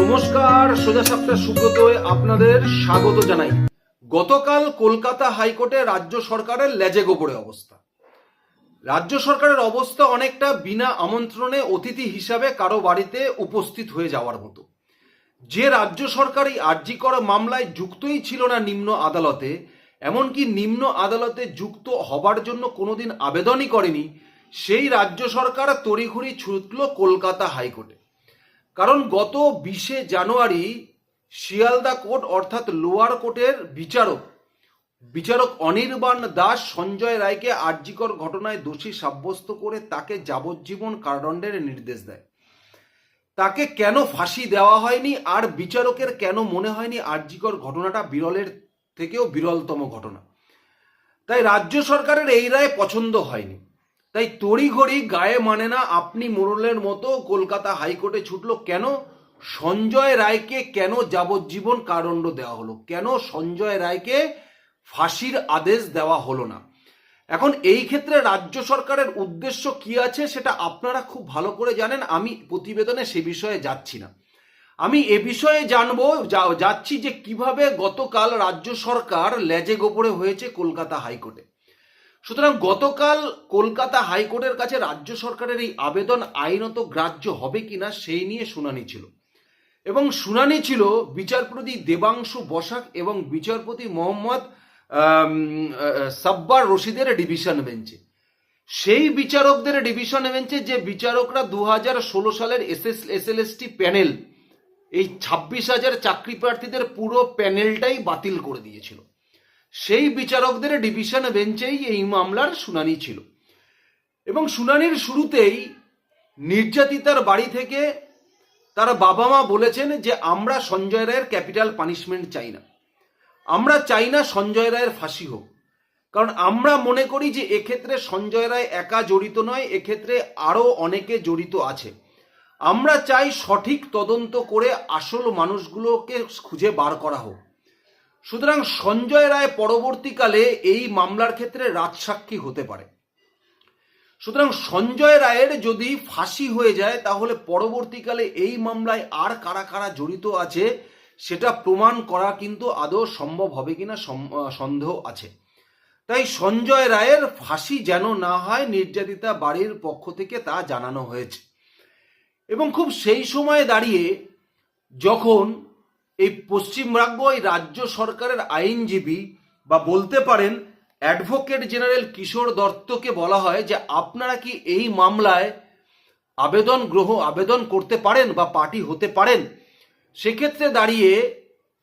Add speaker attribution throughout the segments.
Speaker 1: নমস্কার, সোজা সাপটা সুব্রতয়ে আপনাদের স্বাগত জানাই। গতকাল কলকাতা হাইকোর্টে রাজ্য সরকারের লেজে গোপরে অবস্থা। রাজ্য সরকারের অবস্থা অনেকটা বিনা আমন্ত্রণে অতিথি হিসাবে কারও বাড়িতে উপস্থিত হয়ে যাওয়ার মতো। যে রাজ্য সরকার এই আর্জি করা মামলায় যুক্তই ছিল না নিম্ন আদালতে, এমনকি নিম্ন আদালতে যুক্ত হবার জন্য কোনোদিন আবেদনই করেনি, সেই রাজ্য সরকার তড়িঘড়ি ছুটল কলকাতা হাইকোর্টে। কারণ গত বিশে জানুয়ারি শিয়ালদা কোর্ট অর্থাৎ লোয়ার কোর্টের বিচারক বিচারক অনির্বাণ দাস সঞ্জয় রায়কে আর্জিকর ঘটনায় দোষী সাব্যস্ত করে তাকে যাবজ্জীবন কারাদণ্ডের নির্দেশ দেয়। তাকে কেন ফাঁসি দেওয়া হয়নি আর বিচারকের কেন মনে হয়নি আর্জিকর ঘটনাটা বিরলের থেকেও বিরলতম ঘটনা? তাই রাজ্য সরকারের এই রায় পছন্দ হয়নি। তাই তড়িঘড়ি গায়ে মানে না আপনি মোড়লের মতো কলকাতা হাইকোর্টে ছুটলো। কেন? সঞ্জয় রায়কে কেন যাবজ্জীবন কারণ্ড দেওয়া হলো? কেন সঞ্জয় রায়কে ফাঁসির আদেশ দেওয়া হলো না? এখন এই ক্ষেত্রে রাজ্য সরকারের উদ্দেশ্য কি আছে সেটা আপনারা খুব ভালো করে জানেন। আমি প্রতিবেদনে সে বিষয়ে যাচ্ছি না। আমি এ বিষয়ে জানব যাচ্ছি যে কীভাবে গতকাল রাজ্য সরকার লেজে গোপরে হয়েছে কলকাতা হাইকোর্টে। সুতরাং গতকাল কলকাতা হাইকোর্টের কাছে রাজ্য সরকারের এই আবেদন আইনত গ্রাহ্য হবে কিনা সেই নিয়ে শুনানি ছিল। এবং শুনানি ছিল বিচারপতি দেবাংশু বসাক এবং বিচারপতি মোহাম্মদ সাব্বার রশিদের ডিভিশন বেঞ্চে। সেই বিচারকদের ডিভিশন বেঞ্চে যে বিচারকরা দু হাজার ষোলো সালের এস এস প্যানেল, এই ছাব্বিশ হাজার চাকরি প্রার্থীদের পুরো প্যানেলটাই বাতিল করে দিয়েছিল। সেই বিচারকদের ডিভিশন বেঞ্চেই এই মামলার শুনানি ছিল। এবং শুনানির শুরুতেই নির্যাতিতার বাড়ি থেকে তার বাবা মা বলেছেন যে, আমরা সঞ্জয় রায়ের ক্যাপিটাল পানিশমেন্ট চাই না। আমরা চাই না সঞ্জয় রায়ের ফাঁসি হোক। কারণ আমরা মনে করি যে, এক্ষেত্রে সঞ্জয় রায় একা জড়িত নয়, এক্ষেত্রে আরও অনেকে জড়িত আছে। আমরা চাই সঠিক তদন্ত করে আসল মানুষগুলোকে খুঁজে বার করা হোক। সুতরাং সঞ্জয় রায় পরবর্তীকালে এই মামলার ক্ষেত্রে রাজসাক্ষী হতে পারে। সুতরাং সঞ্জয় রায়ের যদি ফাঁসি হয়ে যায়, তাহলে পরবর্তীকালে এই মামলায় আর কারা কারা জড়িত আছে, সেটা প্রমাণ করা কিন্তু আদৌ সম্ভব হবে কিনা সন্দেহ আছে। তাই সঞ্জয় রায়ের ফাঁসি যেন না হয়, নির্যাতিতা বাড়ির পক্ষ থেকে তা জানানো হয়েছে। এবং খুব সেই সময় দাঁড়িয়ে যখন এই পশ্চিমবঙ্গ এই রাজ্য সরকারের আইনজীবী বা বলতে পারেন অ্যাডভোকেট জেনারেল কিশোর দত্তকে বলা হয় যে আপনারা কি এই মামলায় আবেদন গ্রহ, আবেদন করতে পারেন বা পার্টি হতে পারেন? সেক্ষেত্রে দাঁড়িয়ে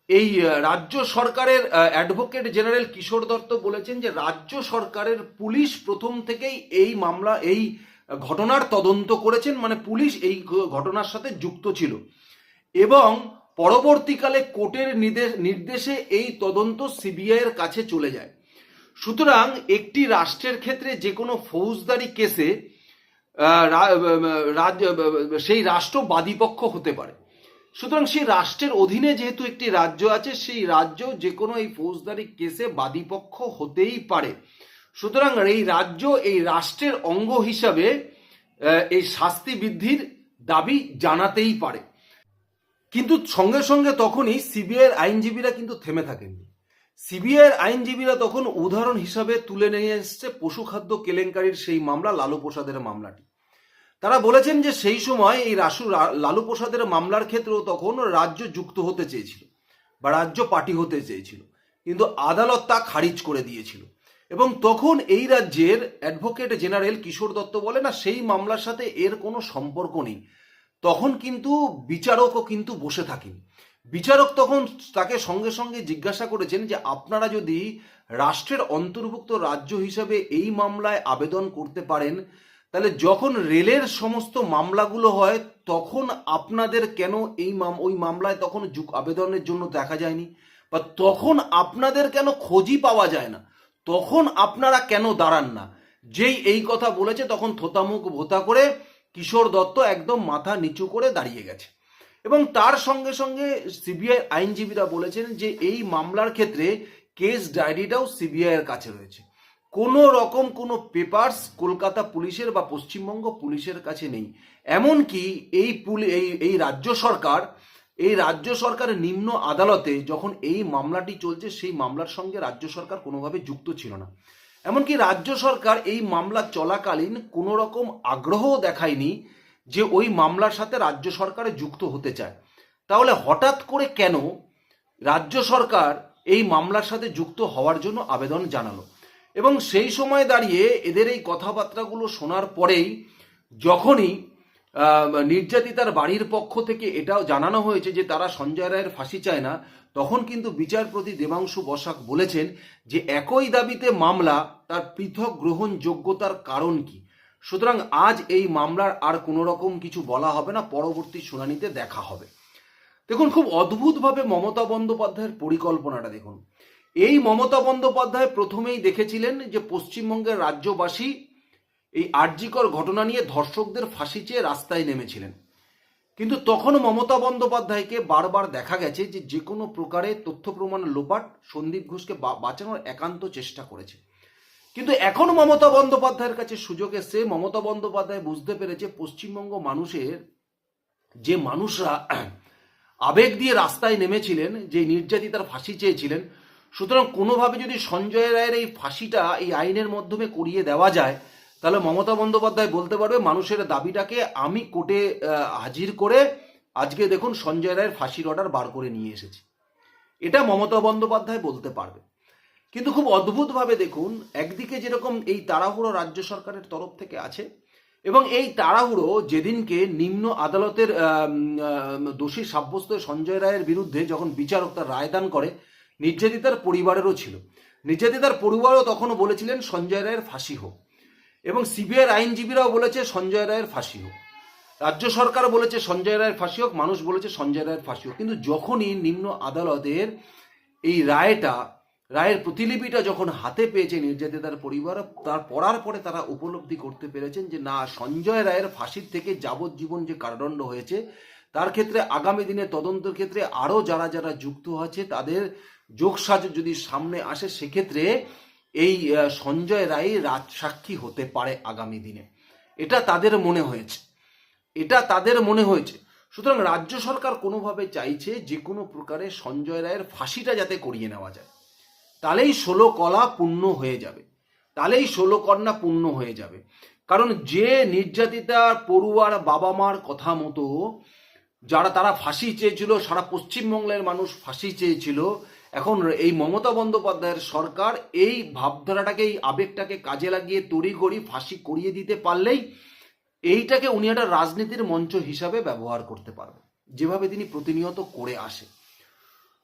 Speaker 1: এই রাজ্য সরকারের অ্যাডভোকেট জেনারেল কিশোর দত্ত বলেছেন যে রাজ্য সরকারের পুলিশ প্রথম থেকেই এই মামলা, এই ঘটনার তদন্ত করেছেন। মানে পুলিশ এই ঘটনার সাথে যুক্ত ছিল। এবং পরবর্তীকালে কোর্টের নির্দেশ নির্দেশে এই তদন্ত সিবিআই এর কাছে চলে যায়। সুতরাং একটি রাষ্ট্রের ক্ষেত্রে যে কোনো ফৌজদারি কেসে সেই রাষ্ট্র বাদীপক্ষ হতে পারে। সুতরাং সেই রাষ্ট্রের অধীনে যেহেতু একটি রাজ্য আছে, সেই রাজ্য যে কোনো এই ফৌজদারি কেসে বাদীপক্ষ হতেই পারে। সুতরাং এই রাজ্য এই রাষ্ট্রের অঙ্গ হিসাবে এই শাস্তি বৃদ্ধির দাবি জানাতেই পারে। কিন্তু সঙ্গে সঙ্গে তখনই সিবিআইয়ের আইনজীবীরা কিন্তু থেমে থাকেননি। সিবিআইয়ের আইনজীবীরা তখন উদাহরণ হিসাবে তুলে নিয়ে এসছে পশু খাদ্য কেলেঙ্কারির সেই মামলা, লালু প্রসাদের মামলাটি। তারা বলেছেন যে সেই সময় এই রাসু, লালু প্রসাদের মামলার ক্ষেত্রেও তখন রাজ্য যুক্ত হতে চেয়েছিল বা রাজ্য পার্টি হতে চেয়েছিল, কিন্তু আদালত তা খারিজ করে দিয়েছিল। এবং তখন এই রাজ্যের অ্যাডভোকেট জেনারেল কিশোর দত্ত বলে, না, সেই মামলার সাথে এর কোনো সম্পর্ক নেই। তখন কিন্তু বিচারকও কিন্তু বসে থাকেন। বিচারক তখন তাকে সঙ্গে সঙ্গে জিজ্ঞাসা করেছেন যে, আপনারা যদি রাষ্ট্রের অন্তর্ভুক্ত রাজ্য হিসাবে এই মামলায় আবেদন করতে পারেন, তাহলে যখন রেলের সমস্ত মামলাগুলো হয়, তখন আপনাদের কেন এই মাম, ওই মামলায় তখন আবেদনের জন্য দেখা যায়নি? বা তখন আপনাদের কেন খোঁজই পাওয়া যায় না? তখন আপনারা কেন দাঁড়ান না? যেই এই কথা বলেছে, তখন থোতামুখ ভোতা করে কিশোর দত্ত একদম মাথা নিচু করে দাঁড়িয়ে গেছে। এবং তার সঙ্গে সঙ্গে সিবিআই আইনজীবীরা বলেছেন যে এই মামলার ক্ষেত্রে কেস ডায়েরিটাও সিবিআই এর কাছে রয়েছে। কোনো রকম কোনো পেপার্স কলকাতা পুলিশের বা পশ্চিমবঙ্গ পুলিশের কাছে নেই। এমনকি এই পুলি, এই এই রাজ্য সরকার, এই রাজ্য সরকারের নিম্ন আদালতে যখন এই মামলাটি চলছে, সেই মামলার সঙ্গে রাজ্য সরকার কোনোভাবে যুক্ত ছিল না। এমনকি রাজ্য সরকার এই মামলা চলাকালীন কোনো রকম আগ্রহ দেখায়নি যে ওই মামলার সাথে রাজ্য সরকারে যুক্ত হতে চায়। তাহলে হঠাৎ করে কেন রাজ্য সরকার এই মামলার সাথে যুক্ত হওয়ার জন্য আবেদন জানালো? এবং সেই সময় দাঁড়িয়ে এদের এই কথাবার্তাগুলো শোনার পরেই যখনই নির্যাতিতার বাড়ির পক্ষ থেকে এটাও জানানো হয়েছে যে তারা সঞ্জয় রায়ের ফাঁসি চায় না তখন কিন্তু বিচারপতি দেবাংশু বসাক বলেছেন যে একই দাবিতে মামলা তার পৃথক গ্রহণযোগ্যতার কারণ কি। সুতরাং আজ এই মামলার আর কোনো রকম কিছু বলা হবে না, পরবর্তী শুনানিতে দেখা হবে। দেখুন, খুব অদ্ভুতভাবে মমতা বন্দ্যোপাধ্যায়ের পরিকল্পনাটা দেখুন। এই মমতা বন্দ্যোপাধ্যায় প্রথমেই দেখেছিলেন যে পশ্চিমবঙ্গের রাজ্যবাসী এই আর্যিকর ঘটনা নিয়ে ধর্ষকদের ফাঁসি চেয়ে রাস্তায় নেমেছিলেন। কিন্তু তখন মমতা বন্দ্যোপাধ্যায়কে বারবার দেখা গেছে যে যে কোনো প্রকারে তথ্য প্রমাণ লোপাট সন্দীপ ঘোষকে বাঁচানোর একান্ত চেষ্টা করেছে। কিন্তু এখন মমতা বন্দ্যোপাধ্যায়ের কাছে সুযোগ এসছে। মমতা বন্দ্যোপাধ্যায় বুঝতে পেরেছে পশ্চিমবঙ্গ মানুষের যে মানুষরা আবেগ দিয়ে রাস্তায় নেমেছিলেন, যে নির্যাতিতার ফাঁসি চেয়েছিলেন, সুতরাং কোনোভাবে যদি সঞ্জয় রায়ের এই ফাঁসিটা এই আইনের মাধ্যমে করিয়ে দেওয়া যায় তাহলে মমতা বন্দ্যোপাধ্যায় বলতে পারবে মানুষের দাবিটাকে আমি কোর্টে হাজির করে আজকে দেখুন সঞ্জয় রায়ের ফাঁসির অর্ডার বার করে নিয়ে এসেছি। এটা মমতা বন্দ্যোপাধ্যায় বলতে পারবে। কিন্তু খুব অদ্ভুতভাবে দেখুন, একদিকে যেরকম এই তাড়াহুড়ো রাজ্য সরকারের তরফ থেকে আছে এবং এই তাড়াহুড়ো যেদিনকে নিম্ন আদালতের দোষী সাব্যস্ত সঞ্জয় রায়ের বিরুদ্ধে যখন বিচারক তার রায়দান করে, নির্যাতিতার পরিবারেরও ছিল। নির্যাতিতার পরিবারও তখনও বলেছিলেন সঞ্জয় রায়ের ফাঁসি হোক। এবং সিবিআইয়ের আইনজীবীরাও বলেছে সঞ্জয় রায়ের ফাঁসি হোক। রাজ্য সরকার বলেছে সঞ্জয় রায়ের ফাঁসি হোক, মানুষ বলেছে সঞ্জয় রায়ের ফাঁসি হোক। কিন্তু যখনই নিম্ন আদালতের এই রায়টা, রায়ের প্রতিলিপিটা যখন হাতে পেয়েছে নির্যাতিতার পরিবার, তার পড়ার পরে তারা উপলব্ধি করতে পেরেছেন যে, না, সঞ্জয় রায়ের ফাঁসির থেকে যাবজ্জীবন যে কারাদণ্ড হয়েছে, তার ক্ষেত্রে আগামী দিনে তদন্তের ক্ষেত্রে আরও যারা যারা যুক্ত আছে, তাদের যোগসাজ যদি সামনে আসে, সেক্ষেত্রে এই সঞ্জয় রায় রাজ সাক্ষী হতে পারে আগামী দিনে। এটা তাদের মনে হয়েছে। এটা তাদের মনে হয়েছে। সুতরাং রাজ্য সরকার কোনোভাবে চাইছে যে কোনো প্রকারে সঞ্জয় রায়ের ফাঁসিটা যাতে করিয়ে নেওয়া যায়। তাহলেই ষোলো কলা পূর্ণ হয়ে যাবে। তাহলেই ষোলো কন্যা পূর্ণ হয়ে যাবে। কারণ যে নির্যাতিতার পড়ুয়ার বাবা মার কথা মতো, যারা তারা ফাঁসি চেয়েছিল, সারা পশ্চিমবঙ্গের মানুষ ফাঁসি চেয়েছিল এখন এই মমতা বন্দ্যোপাধ্যায়ের সরকার এই ভাবধারাটাকে এই আবেগটাকে কাজে লাগিয়ে তড়িঘড়ি ফাঁসি করিয়ে দিতে পারলেই এইটাকে উনি একটা রাজনীতির মঞ্চ হিসাবে ব্যবহার করতে পারবেন, যেভাবে তিনি প্রতিনিয়ত করে আসে।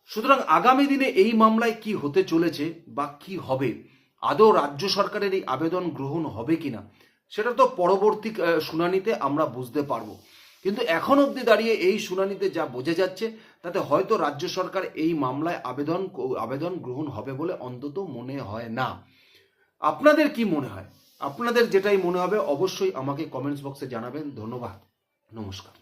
Speaker 1: সুতরাং আগামী দিনে এই মামলায় কি হতে চলেছে বা কি হবে, আদৌ রাজ্য সরকারের এই আবেদন গ্রহণ হবে কিনা, সেটা তো পরবর্তী শুনানিতে আমরা বুঝতে পারব। কিন্তু এখন অবধি দাঁড়িয়ে এই শুনানিতে যা বোঝা যাচ্ছে, তাতে হয়তো রাজ্য সরকার এই মামলায় আবেদন আবেদন গ্রহণ হবে বলে অন্তত মনে হয় না। আপনাদের কি মনে হয়? আপনাদের যেটাই মনে হবে, অবশ্যই আমাকে কমেন্টস বক্সে জানাবেন। ধন্যবাদ। নমস্কার।